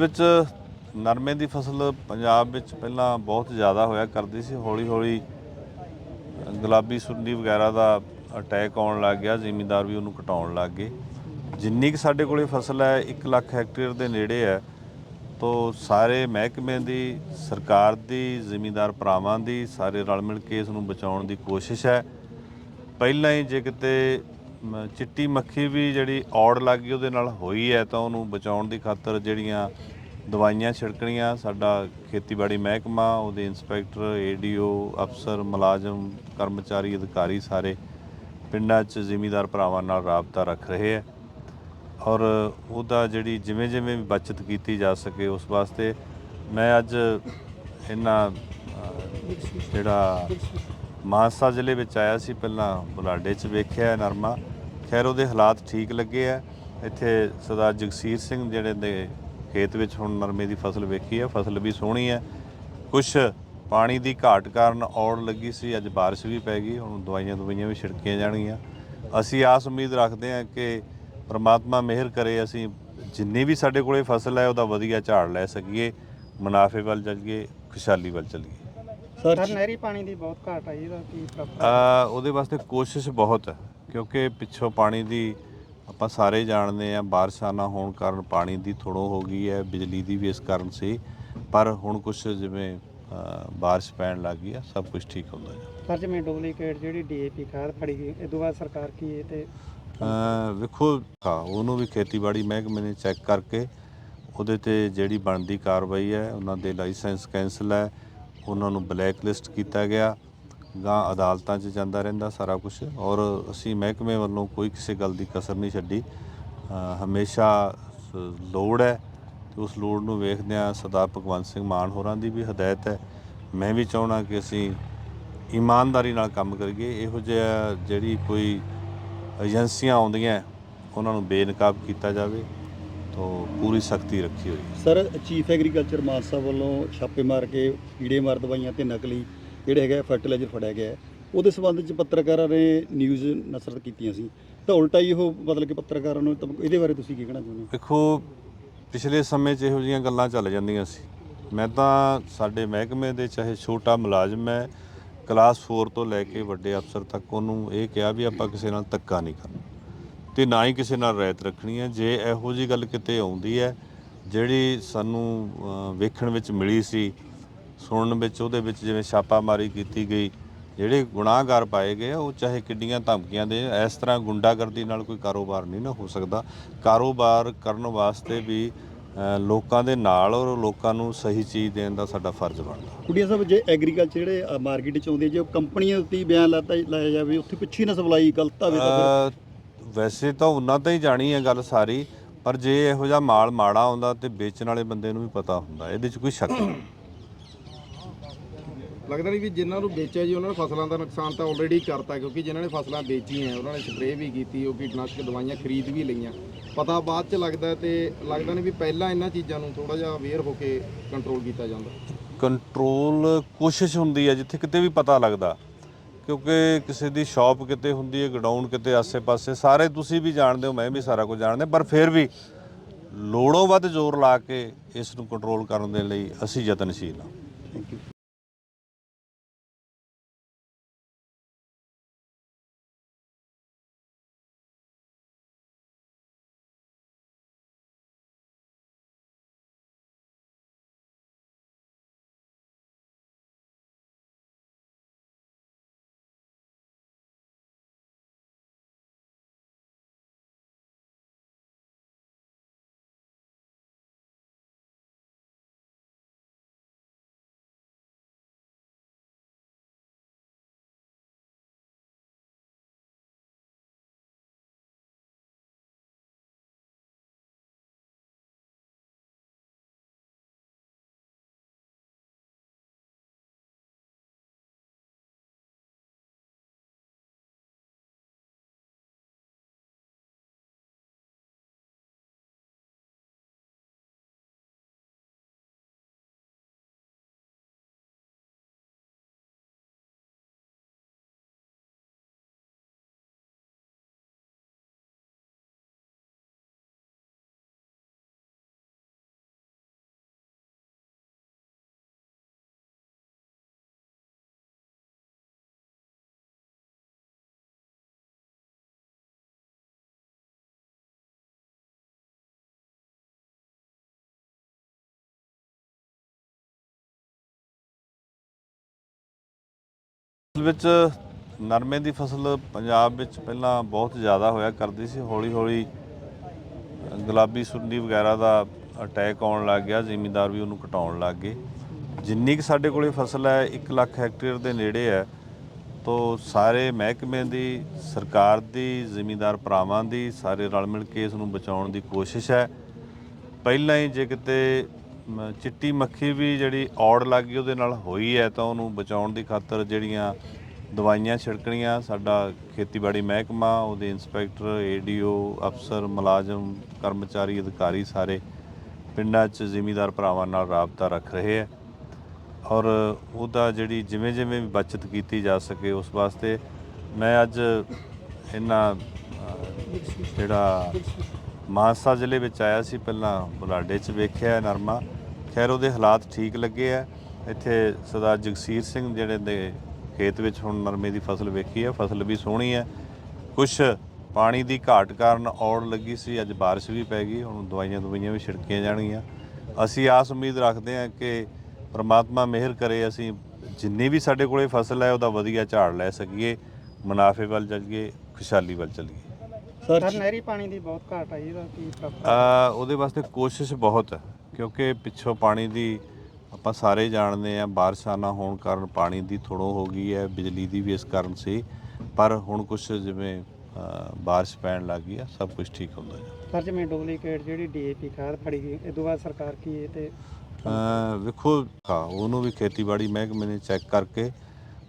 ਵਿੱਚ ਨਰਮੇ ਦੀ ਫਸਲ ਪੰਜਾਬ ਵਿੱਚ ਪਹਿਲਾਂ ਬਹੁਤ ਜ਼ਿਆਦਾ ਹੋਇਆ ਕਰਦੀ ਸੀ। ਹੌਲੀ ਹੌਲੀ ਗੁਲਾਬੀ ਸੁੰਡੀ ਵਗੈਰਾ ਦਾ ਅਟੈਕ ਆਉਣ ਲੱਗ ਗਿਆ, ਜ਼ਿਮੀਂਦਾਰ ਵੀ ਉਹਨੂੰ ਘਟਾਉਣ ਲੱਗ ਗਏ। ਜਿੰਨੀ ਕਿ ਸਾਡੇ ਕੋਲੇ ਫਸਲ ਹੈ 1 ਲੱਖ ਹੈਕਟੇਅਰ ਦੇ ਨੇੜੇ ਹੈ, ਤੋ ਸਾਰੇ ਮਹਿਕਮੇ ਦੀ, ਸਰਕਾਰ ਦੀ, ਜ਼ਿਮੀਂਦਾਰ ਭਰਾਵਾਂ ਦੀ, ਸਾਰੇ ਰਲ ਮਿਲ ਕੇ ਇਸ ਨੂੰ ਬਚਾਉਣ ਦੀ ਕੋਸ਼ਿਸ਼ ਹੈ। ਪਹਿਲਾਂ ਹੀ ਜੇ ਕਿਤੇ ਮ, ਚਿੱਟੀ ਮੱਖੀ ਵੀ ਜਿਹੜੀ ਔੜ ਲੱਗ ਗਈ ਉਹਦੇ ਨਾਲ ਹੋਈ ਹੈ ਤਾਂ ਉਹਨੂੰ ਬਚਾਉਣ ਦੀ ਖਾਤਰ ਜਿਹੜੀਆਂ ਦਵਾਈਆਂ ਛਿੜਕਣੀਆਂ ਸਾਡਾ ਖੇਤੀਬਾੜੀ ਮਹਿਕਮਾ ਉਹਦੇ ਇੰਸਪੈਕਟਰ ਏਡੀਓ ਅਫਸਰ ਮੁਲਾਜ਼ਮ ਕਰਮਚਾਰੀ ਅਧਿਕਾਰੀ ਸਾਰੇ ਪਿੰਡਾਂ 'ਚ ਜ਼ਿਮੀਦਾਰ ਭਰਾਵਾਂ ਨਾਲ ਰਾਬਤਾ ਰੱਖ ਰਹੇ ਹੈ ਔਰ ਉਹਦਾ ਜਿਹੜੀ ਜਿਵੇਂ ਜਿਵੇਂ ਵੀ ਬਚਤ ਕੀਤੀ ਜਾ ਸਕੇ ਉਸ ਵਾਸਤੇ ਮੈਂ ਅੱਜ ਇਹਨਾਂ ਅ, ਜਿਹੜਾ ਮਾਨਸਾ ਜ਼ਿਲ੍ਹੇ ਵਿੱਚ ਆਇਆ ਸੀ ਪਹਿਲਾਂ, ਬੁਲਾਡੇ 'ਚ ਵੇਖਿਆ ਨਰਮਾ। ਖੈਰ, ਉਹਦੇ ਹਾਲਾਤ ਠੀਕ ਲੱਗੇ ਆ ਇੱਥੇ ਸਰਦਾਰ ਜਗਸੀਰ ਸਿੰਘ ਜਿਹੜੇ ਦੇ ਖੇਤ ਵਿੱਚ ਹੁਣ ਨਰਮੇ ਦੀ ਫਸਲ ਵੇਖੀ ਹੈ। ਫਸਲ ਵੀ ਸੋਹਣੀ ਹੈ। ਕੁਝ ਪਾਣੀ ਦੀ ਘਾਟ ਕਾਰਨ ਔੜ ਲੱਗੀ ਸੀ। ਅੱਜ ਬਾਰਿਸ਼ ਵੀ ਪੈ ਗਈ। ਹੁਣ ਦਵਾਈਆਂ ਦਵਾਈਆਂ ਵੀ ਛਿੜਕੀਆਂ ਜਾਣਗੀਆਂ। ਅਸੀਂ ਆਸ ਉਮੀਦ ਰੱਖਦੇ ਹਾਂ ਕਿ ਪ੍ਰਮਾਤਮਾ ਮਿਹਰ ਕਰੇ। ਅਸੀਂ ਜਿੰਨੀ ਵੀ ਸਾਡੇ ਕੋਲੇ ਫਸਲ ਹੈ, ਉਹਦਾ ਵਧੀਆ ਝਾੜ ਲੈ ਸਕੀਏ। ਮੁਨਾਫੇ ਵੱਲ ਚੱਲੀਏ, ਖੁਸ਼ਹਾਲੀ ਵੱਲ ਚੱਲੀਏ। ਸਰ ਨਹਿਰੀ ਪਾਣੀ ਦੀ ਬਹੁਤ ਘਾਟ ਆਈ ਇਹਦਾ ਕੀ ਪ੍ਰੋਬਲਮ ਅ, ਉਹਦੇ ਵਾਸਤੇ ਕੋਸ਼ਿਸ਼ ਬਹੁਤ ਹੈ ਕਿਉਂਕਿ ਪਿੱਛੋਂ ਪਾਣੀ ਦੀ ਆਪਾਂ ਸਾਰੇ ਜਾਣਦੇ ਆ ਬਾਰਿਸ਼ਾਂ ਨਾ ਹੋਣ ਕਾਰਨ ਪਾਣੀ ਦੀ ਥੋੜੋ ਹੋ ਗਈ ਹੈ ਬਿਜਲੀ ਦੀ ਵੀ ਇਸ ਕਾਰਨ ਸੀ ਪਰ ਹੁਣ ਕੁਝ ਜਿਵੇਂ ਬਾਰਿਸ਼ ਪੈਣ ਲੱਗ ਗਈ ਆ ਸਭ ਕੁਝ ਠੀਕ ਹੁੰਦਾ ਜਾ ਸਰ ਜਿਵੇਂ ਡੁਪਲੀਕੇਟ ਜਿਹੜੀ ਡੀਏਪੀ ਖਾਦ ਫੜੀ ਗਈ ਇਹ ਤੋਂ ਬਾਅਦ ਸਰਕਾਰ ਕੀ ਇਹ ਤੇ ਵੇਖੋ ਉਹਨੂੰ ਵੀ ਖੇਤੀਬਾੜੀ ਮਹਿਕਮੇ ਨੇ ਚੈੱਕ ਕਰਕੇ ਉਹਦੇ ਤੇ ਜਿਹੜੀ ਬਣਦੀ ਕਾਰਵਾਈ ਹੈ ਉਹਨਾਂ ਦੇ ਲਾਇਸੈਂਸ ਕੈਂਸਲ ਹੈ ਉਹਨਾਂ ਨੂੰ ਬਲੈਕ ਲਿਸਟ ਕੀਤਾ ਗਿਆ ਗਾਂ ਅਦਾਲਤਾਂ 'ਚ ਜਾਂਦਾ ਰਹਿੰਦਾ ਸਾਰਾ ਕੁਝ ਔਰ ਅਸੀਂ ਮਹਿਕਮੇ ਵੱਲੋਂ ਕੋਈ ਕਿਸੇ ਗੱਲ ਦੀ ਕਸਰ ਨਹੀਂ ਛੱਡੀ। ਹਮੇਸ਼ਾ ਲੋੜ ਹੈ ਤੇ ਉਸ ਲੋੜ ਨੂੰ ਵੇਖਦਿਆਂ ਸਰਦਾਰ ਭਗਵੰਤ ਸਿੰਘ ਮਾਨ ਹੋਰਾਂ ਦੀ ਵੀ ਹਦਾਇਤ ਹੈ। ਮੈਂ ਵੀ ਚਾਹਣਾ ਕਿ ਅਸੀਂ ਇਮਾਨਦਾਰੀ ਨਾਲ ਕੰਮ ਕਰੀਏ। ਇਹੋ ਜਿਹਾ ਜਿਹੜੀ ਕੋਈ ਏਜੰਸੀਆਂ ਆਉਂਦੀਆਂ, ਉਹਨਾਂ ਨੂੰ ਬੇਨਕਾਬ ਕੀਤਾ ਜਾਵੇ। ਤੋਂ ਪੂਰੀ ਸਖਤੀ ਰੱਖੀ ਹੋਈ ਹੈ। ਸਰ ਚੀਫ ਐਗਰੀਕਲਚਰ ਮਾਨਸਾ ਵੱਲੋਂ ਛਾਪੇ ਮਾਰ ਕੇ ਕੀੜੇ ਮਾਰ ਦਵਾਈਆਂ ਤੇ ਨਕਲੀ ਜਿਹੜੇ ਹੈਗਾ ਫਰਟੀਲਾਈਜ਼ਰ ਫੜਿਆ ਗਿਆ ਹੈ। ਉਹਦੇ ਸਬੰਧ ਚ ਪੱਤਰਕਾਰਾਂ ਨੇ ਨਿਊਜ਼ ਨਸਰਤ ਕੀਤੀਆਂ ਸੀ ਤਾਂ ਉਲਟਾ ਹੀ ਉਹ ਮਤਲਬ ਕਿ ਪੱਤਰਕਾਰਾਂ ਨੂੰ ਤਾਂ ਇਹਦੇ ਬਾਰੇ ਤੁਸੀਂ ਕੀ ਕਹਿਣਾ ਚਾਹੁੰਦੇ ਹੋ ਵੇਖੋ ਪਿਛਲੇ ਸਮੇਂ 'ਚ ਇਹੋ ਜਿਹੀਆਂ ਗੱਲਾਂ ਚੱਲ ਜਾਂਦੀਆਂ ਸੀ ਮੈਂ ਤਾਂ ਸਾਡੇ ਮਹਿਕਮੇ ਦੇ ਚਾਹੇ ਛੋਟਾ ਮੁਲਾਜ਼ਮ ਹੈ ਕਲਾਸ 4 ਤੋਂ ਲੈ ਕੇ ਵੱਡੇ ਅਫਸਰ ਤੱਕ ਉਹਨੂੰ ਇਹ ਕਿਹਾ ਵੀ ਆਪਾਂ ਕਿਸੇ ਨਾਲ ਧੱਕਾ ਨਹੀਂ ਕਰਨਾ ਤੇ ਨਾ ਹੀ ਕਿਸੇ ਨਾਲ ਰਹਿਤ ਰੱਖਣੀ ਹੈ। ਜੇ ਇਹੋ ਜੀ ਗੱਲ ਕਿਤੇ ਆਉਂਦੀ ਹੈ ਜਿਹੜੀ ਸਾਨੂੰ ਵੇਖਣ ਵਿੱਚ ਮਿਲੀ ਸੀ ਸੁਣਨ ਵਿੱਚ ਉਹਦੇ ਵਿੱਚ ਜਿਵੇਂ ਛਾਪਾਮਾਰੀ ਕੀਤੀ ਗਈ ਜਿਹੜੇ ਗੁਨਾਹਗਾਰ ਪਾਏ ਗਏ ਉਹ ਚਾਹੇ ਕਿੱਡੀਆਂ ਧਮਕੀਆਂ ਦੇ ਇਸ ਤਰ੍ਹਾਂ ਗੁੰਡਾਗਰਦੀ ਨਾਲ ਕੋਈ ਕਾਰੋਬਾਰ ਨਹੀਂ ਨਾ ਹੋ ਸਕਦਾ। ਕਾਰੋਬਾਰ ਕਰਨ ਵਾਸਤੇ ਵੀ ਲੋਕਾਂ ਦੇ ਨਾਲ ਔਰ ਲੋਕਾਂ ਨੂੰ ਸਹੀ ਚੀਜ਼ ਦੇਣ ਦਾ ਸਾਡਾ ਫਰਜ਼ ਬਣਦਾ। ਕੁੜੀਆਂ ਸਾਹਿਬ ਜੇ ਐਗਰੀਕਲਚਰ ਜਿਹੜੇ ਮਾਰਕੀਟ ਚ ਆਉਂਦੇ ਜੇ ਉਹ ਕੰਪਨੀਆਂ ਉੱਤੇ ਹੀ ਬਿਆਨ ਲਾਤਾ ਲਾਇਆ ਜਾਵੇ ਉੱਥੇ ਪਿੱਛੇ ਨਾ ਸਪਲਾਈ ਗਲਤ ਆਵੇ ਤਾਂ ਵੈਸੇ ਤਾਂ ਉਹਨਾਂ ਤਾਂ ਹੀ ਜਾਣੀ ਹੈ ਗੱਲ ਸਾਰੀ ਪਰ ਜੇ ਇਹੋ ਜਿਹਾ ਮਾਲ ਮਾੜਾ ਆਉਂਦਾ ਤੇ ਵੇਚਣ ਵਾਲੇ ਬੰਦੇ ਨੂੰ ਵੀ ਪਤਾ ਹੁੰਦਾ ਇਹਦੇ 'ਚ ਕੋਈ ਸ਼ੱਕ ਨਹੀਂ। ਲੱਗਦਾ ਨਹੀਂ ਵੀ ਜਿਨ੍ਹਾਂ ਨੂੰ ਵੇਚਿਆ ਜੀ ਉਹਨਾਂ ਨੇ ਫਸਲਾਂ ਦਾ ਨੁਕਸਾਨ ਤਾਂ ਆਲਰੇਡੀ ਕਰਤਾ ਕਿਉਂਕਿ ਜਿਨ੍ਹਾਂ ਨੇ ਫਸਲਾਂ ਵੇਚੀਆਂ ਉਹਨਾਂ ਨੇ ਸਪਰੇਅ ਵੀ ਕੀਤੀ ਉਹ ਕੀਟਨਾਸ਼ਕ ਦਵਾਈਆਂ ਖਰੀਦ ਵੀ ਲਈਆਂ। ਪਤਾ ਬਾਅਦ ਚ ਲੱਗਦਾ ਤੇ ਲੱਗਦਾ ਨਹੀਂ ਵੀ ਪਹਿਲਾਂ ਇਹਨਾਂ ਚੀਜ਼ਾਂ ਨੂੰ ਥੋੜਾ ਜਿਹਾ ਅਵੇਅਰ ਹੋ ਕੇ ਕੰਟਰੋਲ ਕੀਤਾ ਜਾਂਦਾ। ਕੰਟਰੋਲ ਕੋਸ਼ਿਸ਼ ਹੁੰਦੀ ਹੈ ਜਿੱਥੇ ਕਿਤੇ ਵੀ ਪਤਾ ਲੱਗਦਾ। ਕਿਉਂਕਿ ਕਿਸੇ ਦੀ ਸ਼ਾਪ ਕਿਤੇ ਹੁੰਦੀ ਹੈ, ਗਡਾਊਨ ਕਿਤੇ ਆਸੇ-ਪਾਸੇ, ਸਾਰੇ ਤੁਸੀਂ ਵੀ ਜਾਣਦੇ ਹੋ, ਮੈਂ ਵੀ ਸਾਰਾ ਕੁਝ ਜਾਣਦੇ, ਪਰ ਫਿਰ ਵੀ ਲੋੜੋਂ ਵੱਧ ਜ਼ੋਰ ਲਾ ਕੇ ਇਸ ਨੂੰ ਕੰਟਰੋਲ ਕਰਨ ਦੇ ਲਈ ਅਸੀਂ ਯਤਨਸ਼ੀਲ ਹਾਂ। ਥੈਂਕ ਯੂ ਵਿੱਚ ਨਰਮੇ ਦੀ ਫਸਲ ਪੰਜਾਬ ਵਿੱਚ ਪਹਿਲਾਂ ਬਹੁਤ ਜ਼ਿਆਦਾ ਹੋਇਆ ਕਰਦੀ ਸੀ। ਹੌਲੀ ਹੌਲੀ ਗੁਲਾਬੀ ਸੁੰਡੀ ਵਗੈਰਾ ਦਾ ਅਟੈਕ ਆਉਣ ਲੱਗ ਗਿਆ, ਜ਼ਿਮੀਂਦਾਰ ਵੀ ਉਹਨੂੰ ਘਟਾਉਣ ਲੱਗ ਗਏ। ਜਿੰਨੀ ਕਿ ਸਾਡੇ ਕੋਲੇ ਫਸਲ ਹੈ 1 ਲੱਖ ਹੈਕਟੇਅਰ ਦੇ ਨੇੜੇ ਹੈ, ਤੋ ਸਾਰੇ ਮਹਿਕਮੇ ਦੀ, ਸਰਕਾਰ ਦੀ, ਜ਼ਿਮੀਂਦਾਰ ਭਰਾਵਾਂ ਦੀ, ਸਾਰੇ ਰਲ ਮਿਲ ਕੇ ਇਸ ਨੂੰ ਬਚਾਉਣ ਦੀ ਕੋਸ਼ਿਸ਼ ਹੈ। ਪਹਿਲਾਂ ਹੀ ਜੇ ਕਿਤੇ ਮ, ਚਿੱਟੀ ਮੱਖੀ ਵੀ ਜਿਹੜੀ ਔੜ ਲੱਗ ਗਈ ਉਹਦੇ ਨਾਲ ਹੋਈ ਹੈ ਤਾਂ ਉਹਨੂੰ ਬਚਾਉਣ ਦੀ ਖਾਤਰ ਜਿਹੜੀਆਂ ਦਵਾਈਆਂ ਛਿੜਕਣੀਆਂ ਸਾਡਾ ਖੇਤੀਬਾੜੀ ਮਹਿਕਮਾ ਉਹਦੇ ਇੰਸਪੈਕਟਰ ਏਡੀਓ ਅਫਸਰ ਮੁਲਾਜ਼ਮ ਕਰਮਚਾਰੀ ਅਧਿਕਾਰੀ ਸਾਰੇ ਪਿੰਡਾਂ 'ਚ ਜ਼ਿਮੀਦਾਰ ਭਰਾਵਾਂ ਨਾਲ ਰਾਬਤਾ ਰੱਖ ਰਹੇ ਹੈ ਔਰ ਉਹਦਾ ਜਿਹੜੀ ਜਿਵੇਂ ਜਿਵੇਂ ਵੀ ਬਚਤ ਕੀਤੀ ਜਾ ਸਕੇ ਉਸ ਵਾਸਤੇ ਮੈਂ ਅੱਜ ਇਹਨਾਂ ਅ, ਜਿਹੜਾ ਮਾਨਸਾ ਜ਼ਿਲ੍ਹੇ ਵਿੱਚ ਆਇਆ ਸੀ, ਪਹਿਲਾਂ ਬੁਲਾਡੇ 'ਚ ਵੇਖਿਆ ਨਰਮਾ। ਖੈਰ, ਉਹਦੇ ਹਾਲਾਤ ਠੀਕ ਲੱਗੇ ਆ। ਇੱਥੇ ਸਰਦਾਰ ਜਗਸੀਰ ਸਿੰਘ ਜਿਹੜੇ ਦੇ ਖੇਤ ਵਿੱਚ ਹੁਣ ਨਰਮੇ ਦੀ ਫਸਲ ਵੇਖੀ ਹੈ, ਫਸਲ ਵੀ ਸੋਹਣੀ ਹੈ। ਕੁਛ ਪਾਣੀ ਦੀ ਘਾਟ ਕਾਰਨ ਔੜ ਲੱਗੀ ਸੀ, ਅੱਜ ਬਾਰਿਸ਼ ਵੀ ਪੈ ਗਈ, ਹੁਣ ਦਵਾਈਆਂ ਦਵਾਈਆਂ ਵੀ ਛਿੜਕੀਆਂ ਜਾਣਗੀਆਂ। ਅਸੀਂ ਆਸ ਉਮੀਦ ਰੱਖਦੇ ਹਾਂ ਕਿ ਪ੍ਰਮਾਤਮਾ ਮਿਹਰ ਕਰੇ, ਅਸੀਂ ਜਿੰਨੀ ਵੀ ਸਾਡੇ ਕੋਲੇ ਫਸਲ ਹੈ, ਉਹਦਾ ਵਧੀਆ ਝਾੜ ਲੈ ਸਕੀਏ, ਮੁਨਾਫੇ ਵੱਲ ਚੱਲੀਏ, ਖੁਸ਼ਹਾਲੀ ਵੱਲ ਚੱਲੀਏ। ਸਰ ਸਰ ਨਹਿਰੀ ਪਾਣੀ ਦੀ ਬਹੁਤ ਘਾਟ ਆਈ ਇਹਦਾ ਕੀ ਪ੍ਰੋਬਲਮ ਅ, ਉਹਦੇ ਵਾਸਤੇ ਕੋਸ਼ਿਸ਼ ਬਹੁਤ ਹੈ ਕਿਉਂਕਿ ਪਿੱਛੋਂ ਪਾਣੀ ਦੀ ਆਪਾਂ ਸਾਰੇ ਜਾਣਦੇ ਆ ਬਾਰਿਸ਼ਾਂ ਨਾ ਹੋਣ ਕਾਰਨ ਪਾਣੀ ਦੀ ਥੋੜੋ ਹੋ ਗਈ ਹੈ ਬਿਜਲੀ ਦੀ ਵੀ ਇਸ ਕਾਰਨ ਸੀ ਪਰ ਹੁਣ ਕੁਝ ਜਿਵੇਂ ਅ, ਬਾਰਿਸ਼ ਪੈਣ ਲੱਗ ਗਈ ਆ ਸਭ ਕੁਝ ਠੀਕ ਹੁੰਦਾ ਹੈ ਸਰ ਜਿਵੇਂ ਡੁਪਲੀਕੇਟ ਜਿਹੜੀ ਡੀਏਪੀ ਖਾਦ ਫੜੀ ਗਈ ਇਹ ਤੋਂ ਬਾਅਦ ਸਰਕਾਰ ਕੀ ਇਹ ਤੇ ਅ, ਵੇਖੋ ਹਾਂ ਉਹਨੂੰ ਵੀ ਖੇਤੀਬਾੜੀ ਮਹਿਕਮੇ ਨੇ ਚੈੱਕ ਕਰਕੇ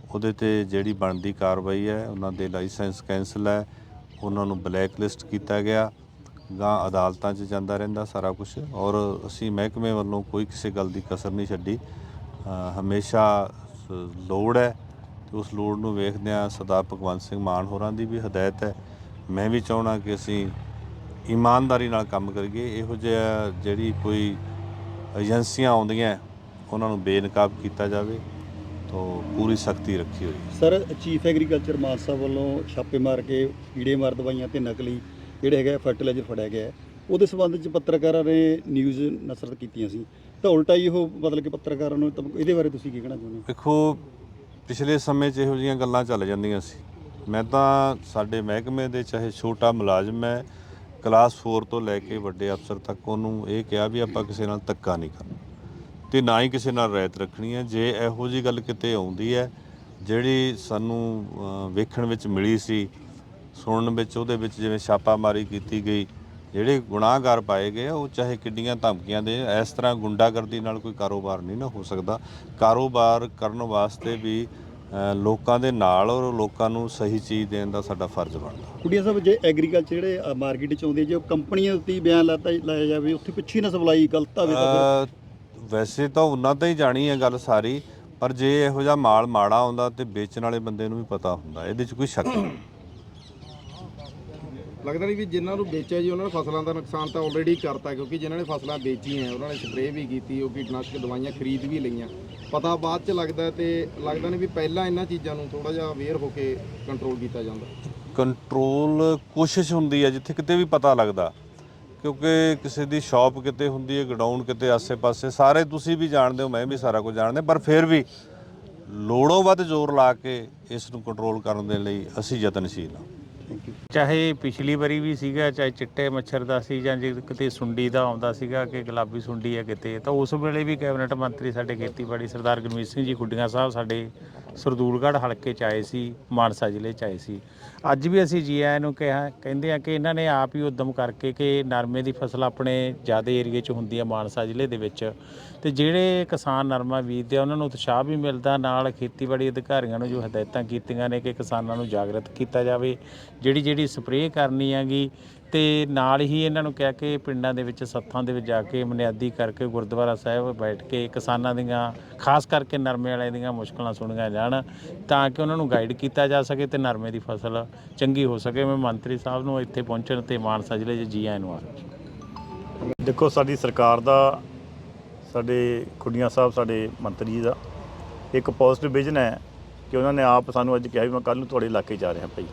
ਉਹਦੇ ਤੇ ਜਿਹੜੀ ਬਣਦੀ ਕਾਰਵਾਈ ਹੈ ਉਹਨਾਂ ਦੇ ਲਾਇਸੈਂਸ ਕੈਂਸਲ ਹੈ ਉਹਨਾਂ ਨੂੰ ਬਲੈਕ ਲਿਸਟ ਕੀਤਾ ਗਿਆ ਗਾਂ ਅਦਾਲਤਾਂ 'ਚ ਜਾਂਦਾ ਰਹਿੰਦਾ ਸਾਰਾ ਕੁਝ ਔਰ ਅਸੀਂ ਮਹਿਕਮੇ ਵੱਲੋਂ ਕੋਈ ਕਿਸੇ ਗੱਲ ਦੀ ਕਸਰ ਨਹੀਂ ਛੱਡੀ। ਹਮੇਸ਼ਾ ਲੋੜ ਹੈ ਤੇ ਉਸ ਲੋੜ ਨੂੰ ਵੇਖਦਿਆਂ ਸਰਦਾਰ ਭਗਵੰਤ ਸਿੰਘ ਮਾਨ ਹੋਰਾਂ ਦੀ ਵੀ ਹਦਾਇਤ ਹੈ। ਮੈਂ ਵੀ ਚਾਹਣਾ ਕਿ ਅਸੀਂ ਇਮਾਨਦਾਰੀ ਨਾਲ ਕੰਮ ਕਰੀਏ। ਇਹੋ ਜਿਹਾ ਜਿਹੜੀ ਕੋਈ ਏਜੰਸੀਆਂ ਆਉਂਦੀਆਂ, ਉਹਨਾਂ ਨੂੰ ਬੇਨਕਾਬ ਕੀਤਾ ਜਾਵੇ। ਤੋਂ ਪੂਰੀ ਸਖਤੀ ਰੱਖੀ ਹੋਈ। ਸਰ ਚੀਫ ਐਗਰੀਕਲਚਰ ਮਾਨਸਾ ਵੱਲੋਂ ਛਾਪੇ ਮਾਰ ਕੇ ਕੀੜੇ ਮਾਰ ਦਵਾਈਆਂ ਤੇ ਨਕਲੀ ਜਿਹੜੇ ਹੈਗਾ ਫਰਟੀਲਾਈਜ਼ਰ ਫੜਿਆ ਗਿਆ। ਉਹਦੇ ਸੰਬੰਧ ਵਿੱਚ ਪੱਤਰਕਾਰਾਂ ਨੇ ਨਿਊਜ਼ ਨਸਰਤ ਕੀਤੀਆਂ ਸੀ ਤਾਂ ਉਲਟਾ ਹੀ ਉਹ ਮਤਲਬ ਕਿ ਪੱਤਰਕਾਰਾਂ ਨੂੰ ਇਹਦੇ ਬਾਰੇ ਤੁਸੀਂ ਕੀ ਕਹਿਣਾ ਚਾਹੁੰਦੇ ਹੋ ਵੇਖੋ ਪਿਛਲੇ ਸਮੇਂ 'ਚ ਇਹੋ ਜਿਹੀਆਂ ਗੱਲਾਂ ਚੱਲ ਜਾਂਦੀਆਂ ਸੀ ਮੈਂ ਤਾਂ ਸਾਡੇ ਮਹਿਕਮੇ ਦੇ ਚਾਹੇ ਛੋਟਾ ਮੁਲਾਜ਼ਮ ਹੈ ਕਲਾਸ 4 ਤੋਂ ਲੈ ਕੇ ਵੱਡੇ ਅਫਸਰ ਤੱਕ ਉਹਨੂੰ ਇਹ ਕਿਹਾ ਵੀ ਆਪਾਂ ਕਿਸੇ ਨਾਲ ਧੱਕਾ ਨਹੀਂ ਕਰਨਾ ਤੇ ਨਾ ਹੀ ਕਿਸੇ ਨਾਲ ਰਹਿਤ ਰੱਖਣੀ ਹੈ। ਜੇ ਇਹੋ ਜੀ ਗੱਲ ਕਿਤੇ ਆਉਂਦੀ ਹੈ ਜਿਹੜੀ ਸਾਨੂੰ ਵੇਖਣ ਵਿੱਚ ਮਿਲੀ ਸੀ ਸੁਣਨ ਵਿੱਚ ਉਹਦੇ ਵਿੱਚ ਜਿਵੇਂ ਛਾਪਾਮਾਰੀ ਕੀਤੀ ਗਈ ਜਿਹੜੇ ਗੁਨਾਹਗਾਰ ਪਾਏ ਗਏ ਉਹ ਚਾਹੇ ਕਿੱਡੀਆਂ ਧਮਕੀਆਂ ਦੇ ਇਸ ਤਰ੍ਹਾਂ ਗੁੰਡਾਗਰਦੀ ਨਾਲ ਕੋਈ ਕਾਰੋਬਾਰ ਨਹੀਂ ਨਾ ਹੋ ਸਕਦਾ। ਕਾਰੋਬਾਰ ਕਰਨ ਵਾਸਤੇ ਵੀ ਲੋਕਾਂ ਦੇ ਨਾਲ ਔਰ ਲੋਕਾਂ ਨੂੰ ਸਹੀ ਚੀਜ਼ ਦੇਣ ਦਾ ਸਾਡਾ ਫਰਜ਼ ਬਣਦਾ। ਕੁੜੀਆਂ ਸਾਹਿਬ ਜੇ ਐਗਰੀਕਲਚਰ ਜਿਹੜੇ ਮਾਰਕੀਟ ਚ ਆਉਂਦੇ ਜੇ ਉਹ ਕੰਪਨੀਆਂ ਉੱਤੇ ਬਿਆਨ ਲਾਤਾ ਲਾਇਆ ਜਾਵੇ ਉੱਥੇ ਪਿੱਛੇ ਨਾ ਸਪਲਾਈ ਗਲਤ ਆਵੇ ਤਾਂ ਵੈਸੇ ਤਾਂ ਉਹਨਾਂ ਤਾਂ ਹੀ ਜਾਣੀ ਹੈ ਗੱਲ ਸਾਰੀ ਪਰ ਜੇ ਇਹੋ ਜਿਹਾ ਮਾਲ ਮਾੜਾ ਆਉਂਦਾ ਤੇ ਵੇਚਣ ਵਾਲੇ ਬੰਦੇ ਨੂੰ ਵੀ ਪਤਾ ਹੁੰਦਾ ਇਹਦੇ 'ਚ ਕੋਈ ਸ਼ੱਕ ਨਹੀਂ। ਲੱਗਦਾ ਨਹੀਂ ਵੀ ਜਿਨ੍ਹਾਂ ਨੂੰ ਵੇਚਿਆ ਜੀ ਉਹਨਾਂ ਨੇ ਫਸਲਾਂ ਦਾ ਨੁਕਸਾਨ ਤਾਂ ਆਲਰੇਡੀ ਕਰਤਾ ਕਿਉਂਕਿ ਜਿਨ੍ਹਾਂ ਨੇ ਫਸਲਾਂ ਵੇਚੀਆਂ ਉਹਨਾਂ ਨੇ ਸਪਰੇਅ ਵੀ ਕੀਤੀ ਉਹ ਕੀਟਨਾਸ਼ਕ ਦਵਾਈਆਂ ਖਰੀਦ ਵੀ ਲਈਆਂ। ਪਤਾ ਬਾਅਦ ਚ ਲੱਗਦਾ ਤੇ ਲੱਗਦਾ ਨਹੀਂ ਵੀ ਪਹਿਲਾਂ ਇਹਨਾਂ ਚੀਜ਼ਾਂ ਨੂੰ ਥੋੜਾ ਜਿਹਾ ਅਵੇਅਰ ਹੋ ਕੇ ਕੰਟਰੋਲ ਕੀਤਾ ਜਾਂਦਾ। ਕੰਟਰੋਲ ਕੋਸ਼ਿਸ਼ ਹੁੰਦੀ ਹੈ ਜਿੱਥੇ ਕਿਤੇ ਵੀ ਪਤਾ ਲੱਗਦਾ। ਕਿਉਂਕਿ ਕਿਸੇ ਦੀ ਸ਼ਾਪ ਕਿਤੇ ਹੁੰਦੀ ਹੈ, ਗਡਾਊਨ ਕਿਤੇ, ਆਸੇ-ਪਾਸੇ, ਸਾਰੇ ਤੁਸੀਂ ਵੀ ਜਾਣਦੇ ਹੋ, ਮੈਂ ਵੀ ਸਾਰਾ ਕੁਝ ਜਾਣਦੇ, ਪਰ ਫਿਰ ਵੀ ਲੋੜੋਂ ਵੱਧ ਜ਼ੋਰ ਲਾ ਕੇ ਇਸ ਨੂੰ ਕੰਟਰੋਲ ਕਰਨ ਦੇ ਲਈ ਅਸੀਂ ਯਤਨਸ਼ੀਲ ਹਾਂ। ਚਾਹੇ ਪਿਛਲੀ ਵਾਰੀ ਵੀ ਸੀਗਾ, ਚਾਹੇ ਚਿੱਟੇ ਮੱਛਰ ਦਾ ਸੀ ਜਾਂ ਜੇ ਕਿਤੇ ਸੁੰਡੀ ਦਾ ਆਉਂਦਾ ਸੀਗਾ ਕਿ ਗੁਲਾਬੀ ਸੁੰਡੀ ਹੈ ਕਿਤੇ, ਤਾਂ ਉਸ ਵੇਲੇ ਵੀ ਕੈਬਨਿਟ ਮੰਤਰੀ ਸਾਡੇ ਖੇਤੀਬਾੜੀ ਸਰਦਾਰ ਗੁਰਮੀਤ ਸਿੰਘ ਜੀ ਖੁੱਡੀਆਂ ਸਾਹਿਬ ਸਾਡੇ ਸਰਦੂਲਗੜ੍ਹ ਹਲਕੇ ਚ ਆਏ ਸੀ, ਮਾਨਸਾ ਜ਼ਿਲ੍ਹੇ ਚ ਆਏ ਸੀ। ਅੱਜ ਵੀ ਅਸੀਂ ਜੀ ਜੀਆਈ ਨੂੰ ਕਿਹਾ, ਕਹਿੰਦੇ ਆ ਕਿ ਇਹਨਾਂ ਨੇ ਆਪ ਹੀ ਉਦਮ ਕਰਕੇ ਕਿ ਨਰਮੇ ਦੀ ਫਸਲ ਆਪਣੇ ਜ਼ਿਆਦਾ ਏਰੀਏ 'ਚ ਹੁੰਦੀ ਆ ਮਾਨਸਾ ਜ਼ਿਲ੍ਹੇ ਦੇ ਵਿੱਚ। ਤੇ ਜਿਹੜੇ ਕਿਸਾਨ ਨਰਮਾ ਬੀਜਦੇ ਆ, ਉਹਨਾਂ ਨੂੰ ਉਤਸ਼ਾਹ ਵੀ ਮਿਲਦਾ, ਨਾਲ ਖੇਤੀਬਾੜੀ ਅਧਿਕਾਰੀਆਂ ਨੂੰ ਜੋ ਹਦਾਇਤਾਂ ਕੀਤੀਆਂ ਨੇ ਕਿ ਕਿਸਾਨਾਂ ਨੂੰ ਜਾਗਰਤ ਕੀਤਾ ਜਾਵੇ। ਜਿਹੜੀ ਜਿਹੜੀ ਸਪਰੇਅ ਕਰਨੀ ਹੈਗੀ ਤੇ ਨਾਲ ਹੀ ਇਹਨਾਂ ਨੂੰ ਕਿਹਾ ਕਿ ਪਿੰਡਾਂ ਦੇ ਵਿੱਚ, ਸੱਥਾਂ ਦੇ ਵਿੱਚ ਜਾ ਕੇ ਬੁਨਿਆਦੀ ਕਰਕੇ ਗੁਰਦੁਆਰਾ ਸਾਹਿਬ ਬੈਠ ਕੇ ਕਿਸਾਨਾਂ ਦੀਆਂ, ਖਾਸ ਕਰਕੇ ਨਰਮੇ ਵਾਲਿਆਂ ਦੀਆਂ ਮੁਸ਼ਕਲਾਂ ਸੁਣੀਆਂ ਜਾਣ, ਤਾਂ ਕਿ ਉਹਨਾਂ ਨੂੰ ਗਾਈਡ ਕੀਤਾ ਜਾ ਸਕੇ ਤੇ ਨਰਮੇ ਦੀ ਫਸਲ ਚੰਗੀ ਹੋ ਸਕੇ। ਮੈਂ ਮੰਤਰੀ ਸਾਹਿਬ ਨੂੰ ਇੱਥੇ ਪਹੁੰਚਣ ਤੇ ਮਾਨਸਾ ਜ਼ਿਲ੍ਹੇ 'ਚ ਜੀ ਆਇਆਂ ਨੂੰ ਆ ਦੇਖੋ, ਸਾਡੀ ਸਰਕਾਰ ਦਾ, ਸਾਡੇ ਖੁੱਡੀਆਂ ਸਾਹਿਬ, ਸਾਡੇ ਮੰਤਰੀ ਜੀ ਦਾ ਇੱਕ ਪੋਜ਼ਿਟਿਵ ਵਿਜ਼ਨ ਹੈ ਕਿ ਉਹਨਾਂ ਨੇ ਆਪ ਸਾਨੂੰ ਅੱਜ ਕਿਹਾ ਵੀ ਮੈਂ ਕੱਲ ਨੂੰ ਤੁਹਾਡੇ ਇਲਾਕੇ 'ਚ ਆ ਰਿਹਾ ਭਾਈ।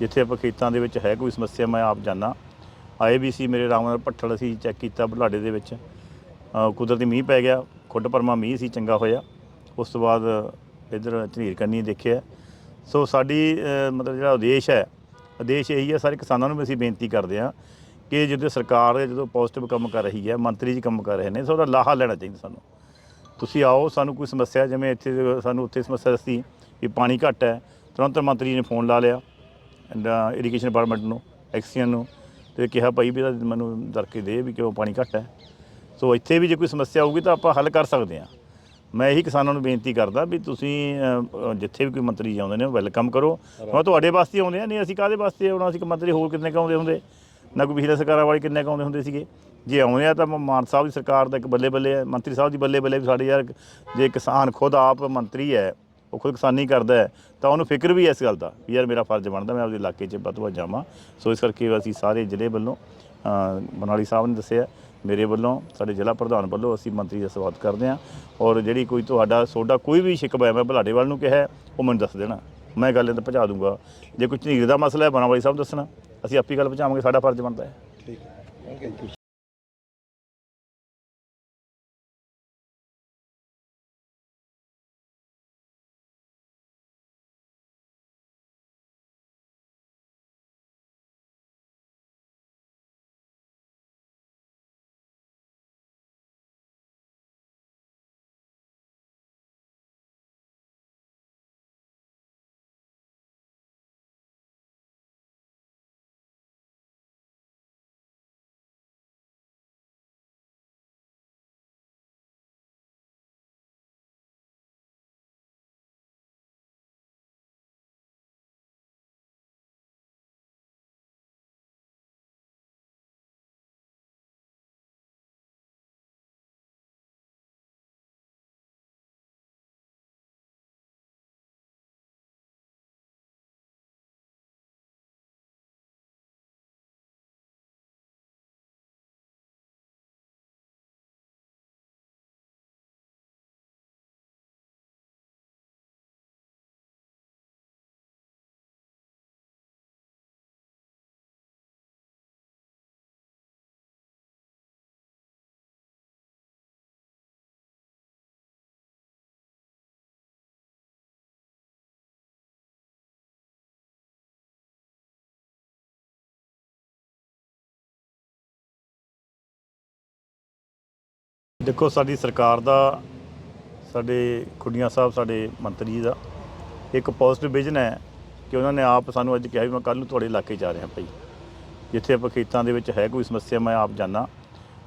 ਜਿੱਥੇ ਆਪਾਂ ਖੇਤਾਂ ਦੇ ਵਿੱਚ ਹੈ ਕੋਈ ਸਮੱਸਿਆ, ਮੈਂ ਆਪ ਜਾਣਾ ਆਏ ਵੀ ਸੀ ਮੇਰੇ ਰਾਮ ਨਾਲ ਪੱਠਲ ਅਸੀਂ ਚੈੱਕ ਕੀਤਾ ਬੁਲਾਡੇ ਦੇ ਵਿੱਚ। ਕੁਦਰਤੀ ਮੀਂਹ ਪੈ ਗਿਆ, ਖੁੱਡ ਪਰਮਾ ਮੀਂਹ ਸੀ, ਚੰਗਾ ਹੋਇਆ। ਉਸ ਤੋਂ ਬਾਅਦ ਇਧਰ ਝਨੀਰ ਕੰਨੀ ਦੇਖਿਆ। ਸੋ ਸਾਡੀ ਮਤਲਬ ਜਿਹੜਾ ਉਦੇਸ਼ ਹੈ, ਉਦੇਸ਼ ਇਹੀ ਹੈ, ਸਾਰੇ ਕਿਸਾਨਾਂ ਨੂੰ ਵੀ ਅਸੀਂ ਬੇਨਤੀ ਕਰਦੇ ਹਾਂ ਕਿ ਜਦੋਂ ਸਰਕਾਰ ਜਦੋਂ ਪੋਜ਼ਿਟਿਵ ਕੰਮ ਕਰ ਰਹੀ ਹੈ, ਮੰਤਰੀ ਜੀ ਕੰਮ ਕਰ ਰਹੇ ਨੇ ਸੋ ਉਹਦਾ ਲਾਹਾ ਲੈਣਾ ਚਾਹੀਦਾ ਸਾਨੂੰ। ਤੁਸੀਂ ਆਓ, ਸਾਨੂੰ ਕੋਈ ਸਮੱਸਿਆ, ਜਿਵੇਂ ਇੱਥੇ ਸਾਨੂੰ ਉੱਥੇ ਸਮੱਸਿਆ ਦੱਸੀ ਵੀ ਪਾਣੀ ਘੱਟ ਹੈ, ਤੁਰੰਤ ਮੰਤਰੀ ਨੇ ਫੋਨ ਲਾ ਲਿਆ। ਇਰੀਗੇਸ਼ਨ ਡਿਪਾਰਟਮੈਂਟ ਨੂੰ ਐਕਸੀਅਨ ਨੂੰ ਤੇ ਕਿਹਾ ਭਾਈ ਵੀ ਇਹਦਾ ਮੈਨੂੰ ਦਰਕੇ ਦੇ ਵੀ ਕਿਉਂ ਪਾਣੀ ਘੱਟ ਹੈ। ਸੋ ਇੱਥੇ ਵੀ ਜੇ ਕੋਈ ਸਮੱਸਿਆ ਆਊਗੀ ਤਾਂ ਆਪਾਂ ਹੱਲ ਕਰ ਸਕਦੇ ਹਾਂ। ਮੈਂ ਇਹੀ ਕਿਸਾਨਾਂ ਨੂੰ ਬੇਨਤੀ ਕਰਦਾ ਵੀ ਤੁਸੀਂ ਜਿੱਥੇ ਵੀ ਕੋਈ ਮੰਤਰੀ ਆਉਂਦੇ ਨੇ ਵੈਲਕਮ ਕਰੋ। ਮੈਂ ਤੁਹਾਡੇ ਵਾਸਤੇ ਆਉਂਦੇ ਆ ਨਹੀਂ ਅਸੀਂ ਕਾਹਦੇ ਵਾਸਤੇ ਆਉਣਾ? ਅਸੀਂ ਕਿ ਮੰਤਰੀ ਹੋਰ ਕਿੰਨੇ ਕੁ ਆਉਂਦੇ ਹੁੰਦੇ? ਨਾ ਕੋਈ ਪਿਛਲੇ ਸਰਕਾਰਾਂ ਵਾਲੇ ਕਿੰਨੇ ਕੁ ਆਉਂਦੇ ਹੁੰਦੇ ਸੀਗੇ? ਜੇ ਆਉਂਦੇ ਆ ਤਾਂ ਮਾਨ ਸਾਹਿਬ ਦੀ ਸਰਕਾਰ ਦਾ ਇੱਕ ਬੱਲੇ ਬੱਲੇ ਹੈ ਮੰਤਰੀ ਸਾਹਿਬ ਦੀ ਬੱਲੇ ਬੱਲੇ ਵੀ ਸਾਡੇ ਯਾਰ ਜੇ ਕਿਸਾਨ ਖੁਦ ਆਪ ਮੰਤਰੀ ਹੈ ਉਹ ਖੁਦ ਕਿਸਾਨੀ ਕਰਦਾ ਹੈ ਤਾਂ ਉਹਨੂੰ ਫਿਕਰ ਵੀ ਹੈ ਇਸ ਗੱਲ ਦਾ ਵੀ ਯਾਰ ਮੇਰਾ ਫਰਜ਼ ਬਣਦਾ ਮੈਂ ਆਪਦੇ ਇਲਾਕੇ 'ਚ ਵੱਧ ਤੋਂ ਵੱਧ ਜਾਵਾਂ। ਸੋ ਇਸ ਕਰਕੇ ਅਸੀਂ ਸਾਰੇ ਜ਼ਿਲ੍ਹੇ ਵੱਲੋਂ ਅ, ਮਨਾਲੀ ਸਾਹਿਬ ਨੇ ਦੱਸਿਆ ਮੇਰੇ ਵੱਲੋਂ ਸਾਡੇ ਜ਼ਿਲ੍ਹਾ ਪ੍ਰਧਾਨ ਵੱਲੋਂ ਅਸੀਂ ਮੰਤਰੀ ਦਾ ਸਵਾਗਤ ਕਰਦੇ ਹਾਂ। ਔਰ ਜਿਹੜੀ ਕੋਈ ਤੁਹਾਡਾ ਤੁਹਾਡਾ ਕੋਈ ਵੀ ਸ਼ਿਕਵਾ ਹੈ ਮੈਂ ਬੁਲਾਡੇ ਵੱਲ ਨੂੰ ਕਿਹਾ ਉਹ ਮੈਨੂੰ ਦੱਸ ਦੇਣਾ। ਮੈਂ ਗੱਲ ਇਹ ਪਹੁੰਚਾ ਦੂੰਗਾ। ਜੇ ਕੋਈ ਝੀਰ ਦਾ ਮਸਲਾ ਹੈ ਬਣਾਵਾਲੀ ਸਾਹਿਬ ਦੱਸਣਾ। ਅਸੀਂ ਆਪੀ ਗੱਲ ਪਹੁੰਚਾਵਾਂਗੇ ਸਾਡਾ ਫਰਜ਼ ਬਣਦਾ ਹੈ। ਠੀਕ ਹੈ। ਦੇਖੋ, ਸਾਡੀ ਸਰਕਾਰ ਦਾ, ਸਾਡੇ ਖੁੱਡੀਆਂ ਸਾਹਿਬ, ਸਾਡੇ ਮੰਤਰੀ ਜੀ ਦਾ ਇੱਕ ਪੋਜ਼ਿਟਿਵ ਵਿਜ਼ਨ ਹੈ ਕਿ ਉਹਨਾਂ ਨੇ ਆਪ ਸਾਨੂੰ ਅੱਜ ਕਿਹਾ ਵੀ ਮੈਂ ਕੱਲ ਨੂੰ ਤੁਹਾਡੇ ਇਲਾਕੇ 'ਚ ਆ ਰਿਹਾ ਭਾਈ। ਜਿੱਥੇ ਆਪਾਂ ਖੇਤਾਂ ਦੇ ਵਿੱਚ ਹੈ ਕੋਈ ਸਮੱਸਿਆ, ਮੈਂ ਆਪ ਜਾਣਾ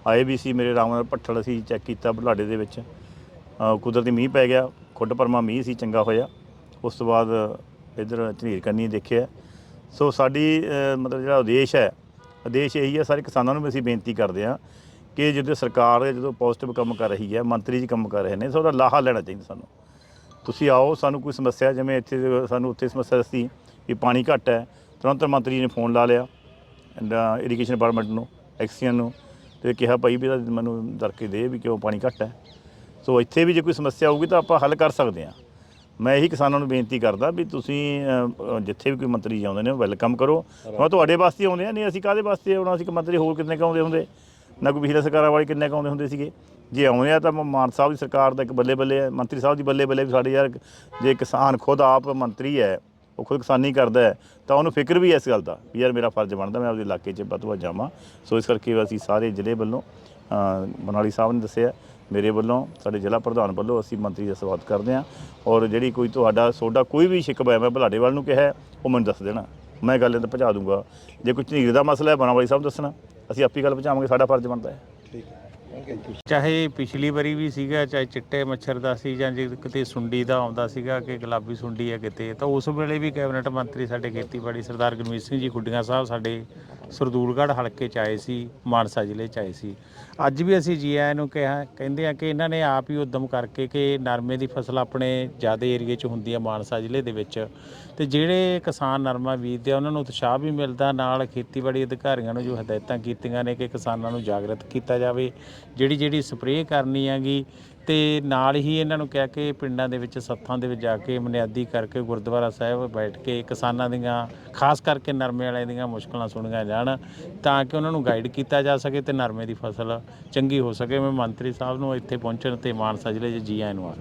ਆਏ ਵੀ ਸੀ ਮੇਰੇ ਰਾਮ ਨਾਲ ਭੱਠਲ ਅਸੀਂ ਚੈੱਕ ਕੀਤਾ ਬੁਲਾਡੇ ਦੇ ਵਿੱਚ। ਕੁਦਰਤੀ ਮੀਂਹ ਪੈ ਗਿਆ, ਖੁੱਡ ਪਰਮਾ ਮੀਂਹ ਸੀ, ਚੰਗਾ ਹੋਇਆ। ਉਸ ਤੋਂ ਬਾਅਦ ਇਧਰ ਝਨੀਰ ਕੰਨੀ ਦੇਖਿਆ। ਸੋ ਸਾਡੀ ਮਤਲਬ ਜਿਹੜਾ ਉਦੇਸ਼ ਹੈ, ਉਦੇਸ਼ ਇਹੀ ਹੈ, ਸਾਰੇ ਕਿਸਾਨਾਂ ਨੂੰ ਵੀ ਅਸੀਂ ਬੇਨਤੀ ਕਰਦੇ ਹਾਂ ਕਿ ਜਦੋਂ ਸਰਕਾਰ ਜਦੋਂ ਪੋਜ਼ਿਟਿਵ ਕੰਮ ਕਰ ਰਹੀ ਹੈ ਮੰਤਰੀ ਜੀ ਕੰਮ ਕਰ ਰਹੇ ਨੇ ਸੋ ਉਹਦਾ ਲਾਹਾ ਲੈਣਾ ਚਾਹੀਦਾ ਸਾਨੂੰ। ਤੁਸੀਂ ਆਓ ਸਾਨੂੰ ਕੋਈ ਸਮੱਸਿਆ ਜਿਵੇਂ ਇੱਥੇ ਸਾਨੂੰ ਉੱਥੇ ਸਮੱਸਿਆ ਦੱਸੀ ਵੀ ਪਾਣੀ ਘੱਟ ਹੈ ਤੁਰੰਤ ਮੰਤਰੀ ਨੇ ਫੋਨ ਲਾ ਲਿਆ ਇਰੀਗੇਸ਼ਨ ਡਿਪਾਰਟਮੈਂਟ ਨੂੰ ਐਕਸੀਅਨ ਨੂੰ ਤੇ ਕਿਹਾ ਭਾਈ ਵੀ ਮੈਨੂੰ ਦਰਕੇ ਦੇ ਵੀ ਕਿਉਂ ਪਾਣੀ ਘੱਟ ਹੈ। ਸੋ ਇੱਥੇ ਵੀ ਜੇ ਕੋਈ ਸਮੱਸਿਆ ਆਊਗੀ ਤਾਂ ਆਪਾਂ ਹੱਲ ਕਰ ਸਕਦੇ ਹਾਂ। ਮੈਂ ਇਹੀ ਕਿਸਾਨਾਂ ਨੂੰ ਬੇਨਤੀ ਕਰਦਾ ਵੀ ਤੁਸੀਂ ਜਿੱਥੇ ਵੀ ਕੋਈ ਮੰਤਰੀ ਆਉਂਦੇ ਨੇ ਵੈਲਕਮ ਕਰੋ। ਮੈਂ ਤੁਹਾਡੇ ਵਾਸਤੇ ਆਉਂਦੇ ਆ ਨਹੀਂ ਅਸੀਂ ਕਾਹਦੇ ਵਾਸਤੇ ਆਉਣਾ? ਅਸੀਂ ਕਿ ਮੰਤਰੀ ਹੋਰ ਕਿੰਨੇ ਕੁ ਆਉਂਦੇ ਹੁੰਦੇ? ਨਾ ਕੋਈ ਪਿਛਲੇ ਸਰਕਾਰਾਂ ਵਾਲੇ ਕਿੰਨੇ ਕੁ ਆਉਂਦੇ ਹੁੰਦੇ ਸੀਗੇ? ਜੇ ਆਉਂਦੇ ਆ ਤਾਂ ਮ- ਮਾਨ ਸਾਹਿਬ ਦੀ ਸਰਕਾਰ ਦਾ ਇੱਕ ਬੱਲੇ ਬੱਲੇ ਹੈ ਮੰਤਰੀ ਸਾਹਿਬ ਦੀ ਬੱਲੇ ਬੱਲੇ ਵੀ ਸਾਡੇ ਯਾਰ ਜੇ ਕਿਸਾਨ ਖੁਦ ਆਪ ਮੰਤਰੀ ਹੈ, ਉਹ ਖੁਦ ਕਿਸਾਨੀ ਕਰਦਾ ਹੈ, ਤਾਂ ਉਹਨੂੰ ਫਿਕਰ ਵੀ ਇਸ ਗੱਲ ਦਾ ਵੀ ਯਾਰ ਮੇਰਾ ਫਰਜ਼ ਬਣਦਾ, ਮੈਂ ਆਪਦੇ ਇਲਾਕੇ 'ਚ ਵੱਧ ਤੋਂ ਵੱਧ ਜਾਵਾਂ। ਸੋ ਇਸ ਕਰਕੇ ਅਸੀਂ ਸਾਰੇ ਜ਼ਿਲ੍ਹੇ ਵੱਲੋਂ ਬਨਾਲੀ ਸਾਹਿਬ ਨੇ ਦੱਸਿਆ, ਮੇਰੇ ਵੱਲੋਂ, ਸਾਡੇ ਜ਼ਿਲ੍ਹਾ ਪ੍ਰਧਾਨ ਵੱਲੋਂ ਅਸੀਂ ਮੰਤਰੀ ਦਾ ਸਵਾਗਤ ਕਰਦੇ ਹਾਂ। ਔਰ ਜਿਹੜੀ ਕੋਈ ਤੁਹਾਡਾ ਤੁਹਾਡਾ ਕੋਈ ਵੀ ਸ਼ਿਕਵਾ ਹੈ, ਮੈਂ ਬੁਲਾਡੇ ਵੱਲ ਨੂੰ ਕਿਹਾ ਉਹ ਮੈਨੂੰ ਦੱਸ ਦੇਣਾ। ਮੈਂ ਗੱਲ ਇਹ ਤਾਂ ਪਹੁੰਚਾ ਦੂੰਗਾ। ਜੇ ਕੋਈ ਝਨੀਰ ਦਾ ਮਸਲਾ ਹੈ ਬਣਾਵਾਲੀ ਸਾਹਿਬ ਦੱਸਣਾ। ਅਸੀਂ ਆਪੀ ਗੱਲ ਪਹੁੰਚਾਵਾਂਗੇ ਸਾਡਾ ਫਰਜ਼ ਬਣਦਾ ਹੈ। ਠੀਕ ਹੈ। ਥੈਂਕ ਯੂ ਚਾਹੇ ਪਿਛਲੀ ਵਾਰੀ ਵੀ ਸੀਗਾ ਚਾਹੇ ਚਿੱਟੇ ਮੱਛਰ ਦਾ ਸੀ ਜਾਂ ਜੇ ਕਿਤੇ ਸੁੰਡੀ ਦਾ ਆਉਂਦਾ ਸੀਗਾ ਕਿ ਗੁਲਾਬੀ ਸੁੰਡੀ ਹੈ ਕਿਤੇ ਤਾਂ ਉਸ ਵੇਲੇ ਵੀ ਕੈਬਨਿਟ ਮੰਤਰੀ ਸਾਡੇ ਖੇਤੀਬਾੜੀ ਸਰਦਾਰ ਗੁਰਮੀਤ ਸਿੰਘ ਜੀ ਖੁੱਡੀਆਂ ਸਾਹਿਬ ਸਾਡੇ ਸਰਦੂਲਗੜ੍ਹ ਹਲਕੇ ਚ ਆਏ ਸੀ ਮਾਨਸਾ ਜ਼ਿਲ੍ਹੇ ਚ ਆਏ ਸੀ। ਅੱਜ ਵੀ ਅਸੀਂ ਜੀ ਆਇਆਂ ਨੂੰ ਕਿਹਾ, ਕਹਿੰਦੇ ਆ ਕਿ ਇਹਨਾਂ ਨੇ ਆਪ ਹੀ ਉਦਮ ਕਰਕੇ ਕਿ ਨਰਮੇ ਦੀ ਫਸਲ ਆਪਣੇ ਜ਼ਿਆਦਾ ਏਰੀਏ 'ਚ ਹੁੰਦੀ ਆ ਮਾਨਸਾ ਜ਼ਿਲ੍ਹੇ ਦੇ ਵਿੱਚ। ਤੇ ਜਿਹੜੇ ਕਿਸਾਨ ਨਰਮਾ ਬੀਜਦੇ ਆ, ਉਹਨਾਂ ਨੂੰ ਉਤਸ਼ਾਹ ਵੀ ਮਿਲਦਾ, ਨਾਲ ਖੇਤੀਬਾੜੀ ਅਧਿਕਾਰੀਆਂ ਨੂੰ ਜੋ ਹਦਾਇਤਾਂ ਕੀਤੀਆਂ ਨੇ ਕਿ ਕਿਸਾਨਾਂ ਨੂੰ ਜਾਗਰਤ ਕੀਤਾ ਜਾਵੇ। ਜਿਹੜੀ ਜਿਹੜੀ ਸਪਰੇਅ ਕਰਨੀ ਹੈਗੀ ਤੇ ਨਾਲ ਹੀ ਇਹਨਾਂ ਨੂੰ ਕਿਹਾ ਕਿ ਪਿੰਡਾਂ ਦੇ ਵਿੱਚ ਸੱਥਾਂ ਦੇ ਵਿੱਚ ਜਾ ਕੇ ਬੁਨਿਆਦੀ ਕਰਕੇ ਗੁਰਦੁਆਰਾ ਸਾਹਿਬ ਬੈਠ ਕੇ ਕਿਸਾਨਾਂ ਦੀਆਂ, ਖਾਸ ਕਰਕੇ ਨਰਮੇ ਵਾਲਿਆਂ ਦੀਆਂ ਮੁਸ਼ਕਲਾਂ ਸੁਣੀਆਂ ਜਾਣ, ਤਾਂ ਕਿ ਉਹਨਾਂ ਨੂੰ ਗਾਈਡ ਕੀਤਾ ਜਾ ਸਕੇ ਤੇ ਨਰਮੇ ਦੀ ਫਸਲ ਚੰਗੀ ਹੋ ਸਕੇ। ਮੈਂ ਮੰਤਰੀ ਸਾਹਿਬ ਨੂੰ ਇੱਥੇ ਪਹੁੰਚਣ ਤੇ ਮਾਨਸਾ ਜ਼ਿਲ੍ਹੇ 'ਚ ਜੀ ਆਇਆਂ ਨੂੰ ਆ